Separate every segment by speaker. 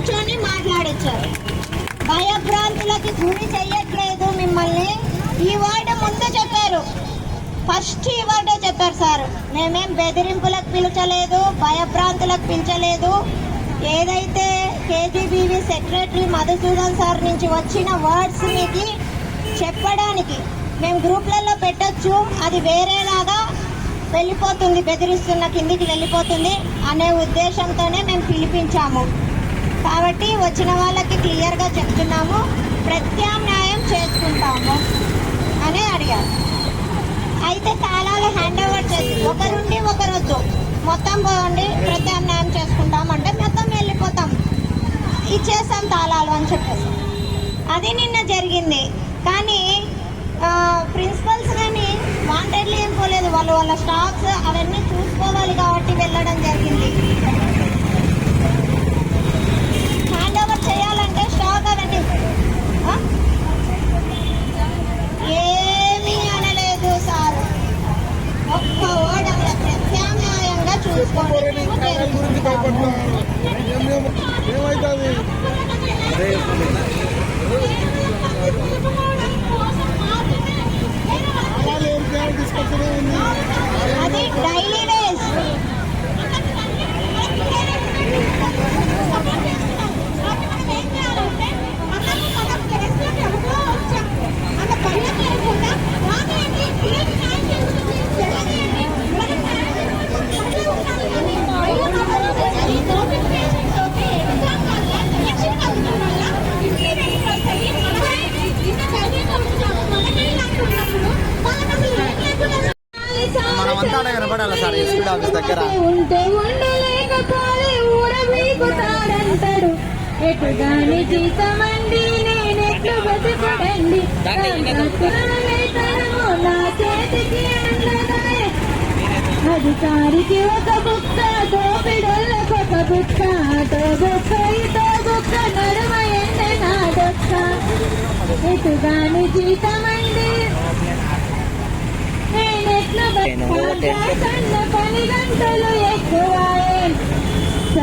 Speaker 1: కూర్చొని
Speaker 2: మాట్లాడించారు భయభ్రాంతులకి గురి చెయ్యట్లేదు మిమ్మల్ని. ఈ వర్డ్ ముందు చెప్పారు. ఫస్ట్ ఈ వర్డే చెప్పారు సార్. మేమేం బెదిరింపులకు పిలిచలేదు భయభ్రాంతులకు పిలిచలేదు. ఏదైతే కేజీబీవి సెక్రటరీ మధుసూదన్ సార్ నుంచి వచ్చిన వర్డ్స్ మీకు చెప్పడానికి మేము గ్రూప్లలో పెట్టచ్చు. అది వేరేలాగా వెళ్ళిపోతుంది బెదిరిస్తున్న కిందికి వెళ్ళిపోతుంది అనే ఉద్దేశంతోనే మేము పిలిపించాము. కాబట్టి వచ్చిన వాళ్ళకి క్లియర్గా చెప్తున్నాము ప్రత్యామ్నాయం చేసుకుంటాము అని అడిగారు. అయితే తాళాలు హ్యాండ్ ఓవర్ చేసి ఒకరుండి ఒకరొద్దు. మొత్తం పోండి ప్రత్యామ్నాయం చేసుకుంటాం అంటే మొత్తం వెళ్ళిపోతాం. ఇచ్చేస్తాం తాళాలు అని చెప్పేసి. అది నిన్న జరిగింది. కానీ ప్రిన్సిపల్స్ కానీ వాంటెడ్లు ఏం పోలేదు. వాళ్ళు వాళ్ళ స్టాక్స్ అవన్నీ చూసుకోవాలి కాబట్టి వెళ్ళడం జరిగింది.
Speaker 1: అంటాడు. ఎటుగాని జీతమండి నేనెట్లు బతుకడండి నా అధికారికి ఒక బుక్క దోపిడోళ్ళకు ఒక బుక్క తోబుక్క తోబుక్క నడుమ ఎండ నా దొక్క. ఎటుగాని జీతమండి నేనెట్లు బతుక సన్న పని గంటలు
Speaker 3: ఎక్కువ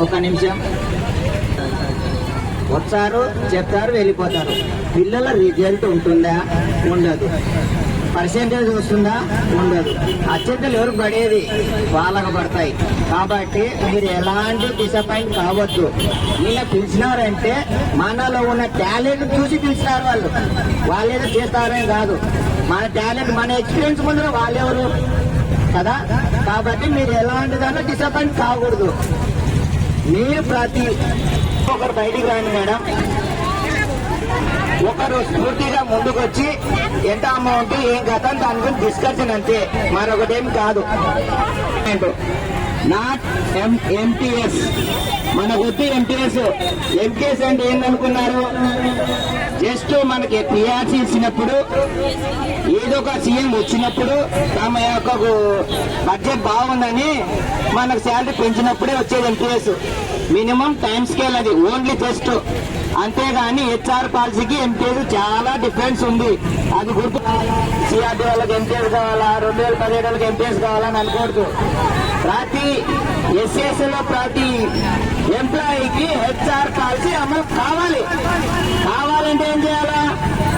Speaker 3: ఒక
Speaker 4: నిమిషం. వచ్చారు చెప్తారు వెళ్ళిపోతారు. పిల్లల రిజల్ట్ ఉంటుందా? ఉండదు. పర్సెంటేజ్ వస్తుందా? ఉండదు. అత్యంతలు ఎవరు పడేది? వాళ్ళకు పడతాయి. కాబట్టి మీరు ఎలాంటి డిసప్పాయింట్ కావద్దు. ఇలా పిలిచినారంటే మనలో ఉన్న టాలెంట్ చూసి పిలిచినారు వాళ్ళు. వాళ్ళేదో చేస్తారని కాదు. మన టాలెంట్ మన ఎక్స్పీరియన్స్ ముందు వాళ్ళెవరు కదా? కాబట్టి మీరు ఎలాంటి దాంట్లో డిసప్పాయింట్ కాకూడదు. మీరు ప్రతి ఒకరు బయటికి రండి మేడం. ఒకరు స్ఫూర్తిగా ముందుకొచ్చి ఎంత అమౌంట్ ఏం కథ అని దాని గురించి డిస్కషన్ అంతే. మరొకటేం కాదు. Not MTS. మన వచ్చి ఎంటీఎస్. ఎంటీఎస్ అంటే ఏందనుకున్నారు? జస్ట్ మనకి పిఆర్సీ ఇచ్చినప్పుడు ఏదో ఒక సీఎం వచ్చినప్పుడు తమ యొక్క బడ్జెట్ బాగుందని మనకు శాలరీ పెంచినప్పుడే వచ్చేది ఎంటీఎస్. మినిమం టైం స్కేల్ అది ఓన్లీ జస్ట్. అంతేగాని హెచ్ఆర్ పాలసీకి ఎంపీఎస్ చాలా డిఫరెన్స్ ఉంది. అది గుర్తు సిఆర్టీ వాళ్ళకి ఎంపీఎస్ కావాలా? రెండు వేల పదిహేడు వాళ్ళకి ఎంపీఎస్ కావాలని అనుకోవద్దు. ప్రతి ఎస్ఎస్ ప్రతి ఎంప్లాయీకి హెచ్ఆర్ పాలసీ అమలు కావాలి. కావాలంటే ఏం చేయాలా?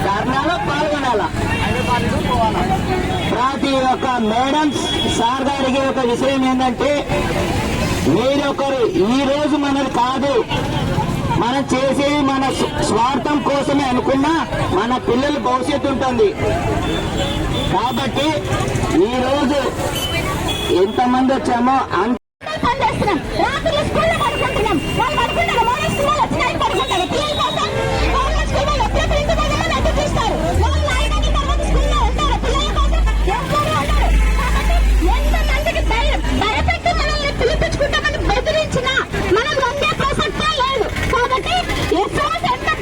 Speaker 4: ధర్నాలో పాల్గొనాలా? ప్రతి ఒక్క మేడం సార్ గారికి ఒక విషయం ఏంటంటే మీరొకరు ఈ రోజు మనది కాదు. మనం చేసేది మన స్వ- స్వార్థం కోసమే అనుకున్నా మన పిల్లల భవిష్యత్తు ఉంటుంది. కాబట్టి ఈ రోజు ఎంతమంది వచ్చామో అంత
Speaker 3: మనం వందే ప్రసక్తే లేదు. కాబట్టి ఎంత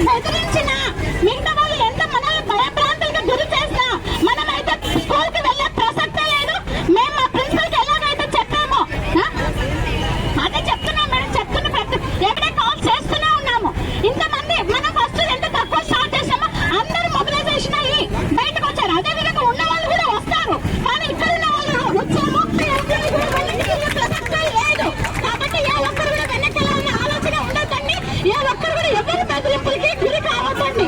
Speaker 3: బెదిరించినా మిగతా వాళ్ళు ఎంత మనల్ని భయభ్రాంతులకు గురి చేసినా మనమైతే స్కూల్కి వెళ్ళే ప్రసక్తే లేదు మేము మా ప్రిన్సిపల్కి ఎలాగైతే చెప్పామో ఆ? అదే చెప్తున్నాం మేడం చెప్తున్న ప్రతి ఎక్కడే కాల్ చేస్తూనే ఉన్నాము ఇంతమంది మనం ఫస్ట్ ఎంత తక్కువ స్టార్ట్ చేసామో అందరూ మొబిలైజేషన్ అయ్యి బయటకు వచ్చారు అదే విధంగా ఉన్న వాళ్ళు కూడా వస్తారు కానీ ఇక్కడ ఉన్న వాళ్ళు వచ్చాము ఎవరు కూడా వెనక్కి వెళ్ళే ప్రసక్తే లేదు కాబట్టి ఏ ఒక్కరు కూడా వెనక్కి వెళ్ళాలనే ఆలోచన ఉండదండి ఏ ఒక్కరు కూడా ఎవరి బెదిరింపులకి గురి కావద్దండి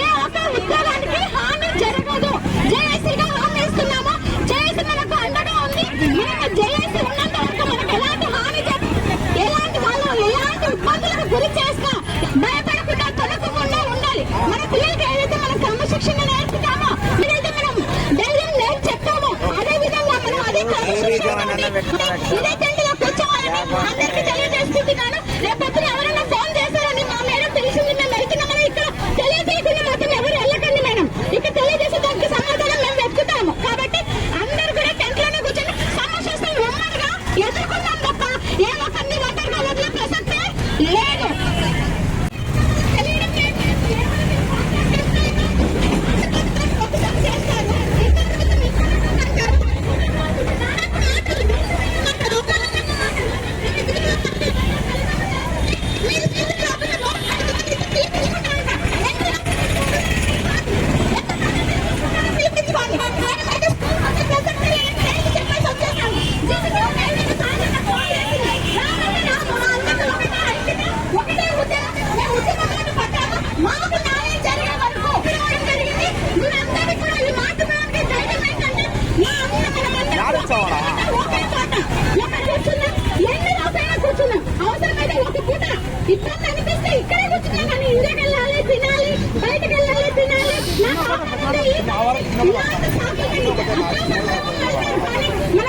Speaker 3: ఏ ఒక్క ఉద్యోగానికి హాని జరగదు జేఏసీగా హామీ ఇస్తున్నాము జేఏసీ మనకు అండగా ఉంది మనకు జేఏసీ ఉన్నంత వరకు మనకు ఎలాంటి హాని జరగదు ఎలాంటి వాళ్ళు ఎలాంటి ఇబ్బందులకు గురి చేసినా భయపడకుండా తొలగకుండా ఉండాలి మన పిల్లలకి ఏదైతే మనం క్రమశిక్షణ నేర్పుతామో ఏదైతే మనం ధైర్యం నేర్పు చెప్తామో అదే విధంగా మనం అదే అందరికీ తెలియజేస్తున్నాను రేపొద్దున ఎవరైనా ఇక్కడే
Speaker 1: కూర్చున్నా కానీ ఇండియాకి వెళ్ళాలి తినాలి బయటకు వెళ్ళాలి తినాలి. మన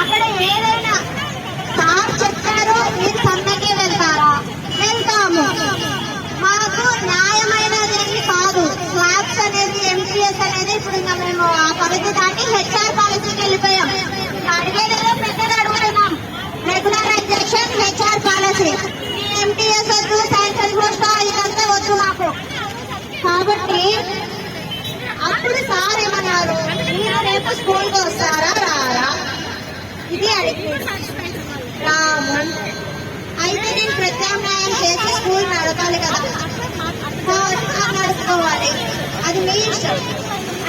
Speaker 1: అక్కడ
Speaker 2: ఏదైనా సార్ చెప్తారు మీరు సమ్మెకి వెళ్తారా? వెళ్తాము. మాకు న్యాయమైనది కాదు. స్లాబ్స్ అనేది ఎంపీఎస్ అనేది ఇప్పుడు ఇంకా మేము ఆ పరిధి దాటి హెచ్ఆర్ పాలసీకి వెళ్ళిపోయాం. అడిగేదేదో పెద్దగా అడుగుతున్నాం. Regularisation HR policy. ఎంపీఎస్ వద్దు శాంక్షన్ పోస్ట్ ఇదంతా వద్దు మాకు. కాబట్టి అప్పుడు సార్ ఏమన్నారు? మీరు రేపు స్కూల్కి వస్తారా? రారా? ఇది అడిగింది. అయితే నేను ప్రత్యామ్నాయం చేసి స్కూల్ నడపాలి కదా. కాబట్టి నడుపుకోవాలి అది మీ ఇష్టం.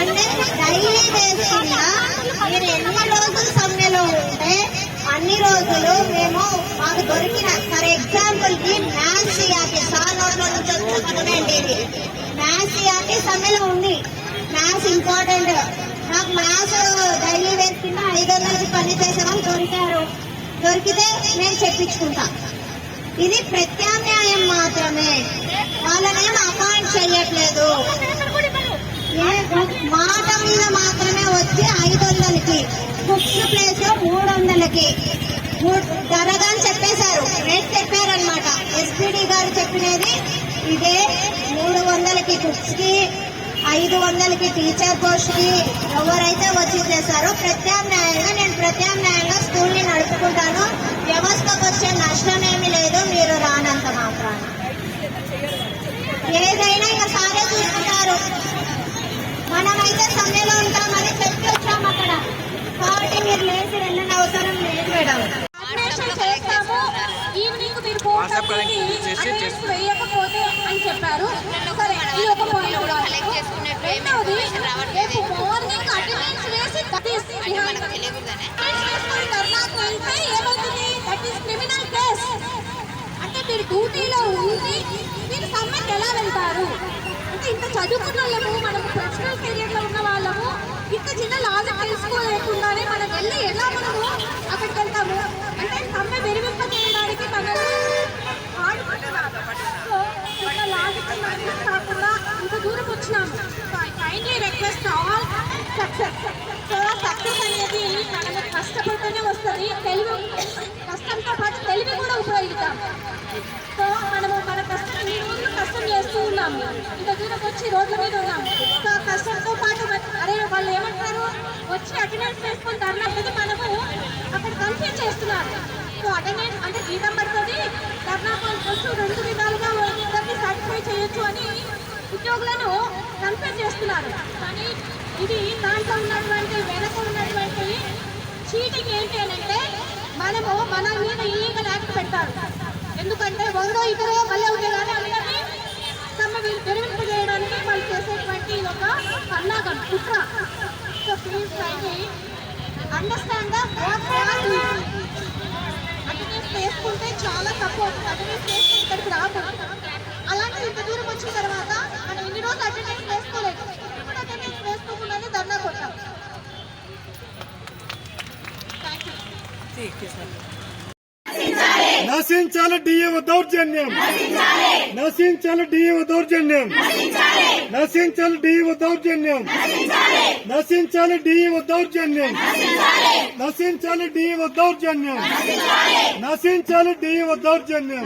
Speaker 2: అంటే డైలీ బేస్ మీరు ఎన్ని రోజులు సమ్మెలో ఉంటే అన్ని రోజులు మేము మాకు దొరికిన ఫర్ ఎగ్జాంపుల్కి మ్యాథ్స్ యాకి సార్ నోట్ నుంచి వచ్చిన ఇది మ్యాథ్స్ యాకి సమ్మెలో ఉంది. మ్యాథ్స్ ఇంపార్టెంట్ నాకు మ్యాథ్స్ డైలీ వేర్ కింద ఐదు వందలకి పని చేసే దొరికారు. దొరికితే నేను చెప్పించుకుంటా. ఇది ప్రత్యామ్నాయం మాత్రమే. వాళ్ళనేం అపాయింట్ చేయట్లేదు. మాట మీద మాత్రమే వచ్చి ఐదు వందలకి బుక్స్ ప్లేస్లో మూడు వందలకి ధరగా చెప్పేశారు. రేట్ చెప్పారనమాట ఎస్పీడీ గారు చెప్పినది ఇదే మూడు వందలకి బుక్స్కి ఐదు వందలకి టీచర్ పోస్ట్కి ఎవరైతే వచ్చి చేశారో ప్రత్యామ్నాయ నేను ప్రత్యామ్నాయంగా స్కూల్ని నడుపుకుంటాను వ్యవస్థకు వచ్చే నష్టం ఏమీ లేదు మీరు రానంత మాత్రాన ఏదైనా ఇక సారే చూసుకుంటారు మనమైతే సమ్మెలో ఉంటామని చెప్పి వచ్చాం అక్కడ కాబట్టి మీరు లేచి వెళ్ళిన అవసరం లేదు మేడం
Speaker 1: అడ్మిషన్ చేస్తాము ఈవినింగ్ మీరు ఫోన్ అటెండెన్స్ వేయకపోతే అని చెప్పారు సరే ఇది ఒక పాయింట్ రెండవది రేపు మార్నింగ్ అటెండెన్స్ వేసి దట్ ఈస్ ధర్నాకు వెళ్తే ఏమవుతుంది దట్ ఈస్ క్రిమినల్ కేస్ అంటే మీరు డ్యూటీలో ఉండి మీరు సమ్మెకి ఎలా వెళ్తారు? అంటే ఇంత చదువుకున్న వాళ్ళము మనం ప్రొఫెషనల్ కెరియర్ ఉన్న వాళ్ళము ఇంత చిన్న లాజిక్ తెలుసుకోలేకుండానే మనం వెళ్ళి ఎలా మనము అక్కడికి వెళ్తాము? అంటే సమ్మె విరివింప చేయడానికి మనల్ని కాకుండా ఇంత దూరం వచ్చినాము. Kindly request all success so success అనేది మనము కష్టపడితేనే వస్తుంది. తెలివి కష్టంతో పాటు తెలివి కూడా ఉపయోగిస్తాం సో మనము మన కష్టం ఈ రోజులు కష్టం చేస్తూ ఉన్నాము. ఇంత దూరం వచ్చి రోడ్ల మీద ఉన్నాము. సో ఆ కష్టంతో పాటు అదే అరే వాళ్ళు ఏమంటారు? వచ్చి అటెండెన్స్ వేసుకొని ధర్నా మనము అక్కడ కన్ఫ్యూజ్ చేస్తున్నారు. సో అటెండెన్స్ అంటే జీతం పడుతుంది. ధర్నా కొంచెం రెండు విధాలుగా ఇద్దరిని సాటిస్ఫై చేయొచ్చు అని ఉద్యోగులను కన్ఫ్యూజ్ చేస్తున్నారు. కానీ ఇది దాంట్లో ఉన్నటువంటి వెనక ఉన్నటువంటి చీటింగ్ ఏంటి అని అంటే మనము మన మీద ఇల్లీగల్ యాక్ట్ పెడతారు. ఎందుకంటే ఒకరో ఇద్దరు మళ్ళీ ఉండే కానీ అందరినీ తమ విరమింపు చేయడానికి వాళ్ళు చేసేటువంటి ఒక పన్నాగం కుట్ర. So please try understand attendance వేసుకుంటే చాలా తక్కువ అటెండెన్స్ వేసుకుంటే ఇక్కడికి రాదు అలాంటి ఇంత దూరం వచ్చిన తర్వాత మనం ఇన్ని రోజులు అటెండెన్స్ వేసుకోలేదు వేసుకోకుండానే ధర్నా కొట్టాం
Speaker 5: నశించాలి డిఏ దౌర్జన్యం. నశించాలి డిఏ దౌర్జన్యం. నశించాలి డిఏ దౌర్జన్యం. నశించాలి డిఏ దౌర్జన్యం. నశించాలి డిఏ దౌర్జన్యం. నశించాలి డిఏ దౌర్జన్యం.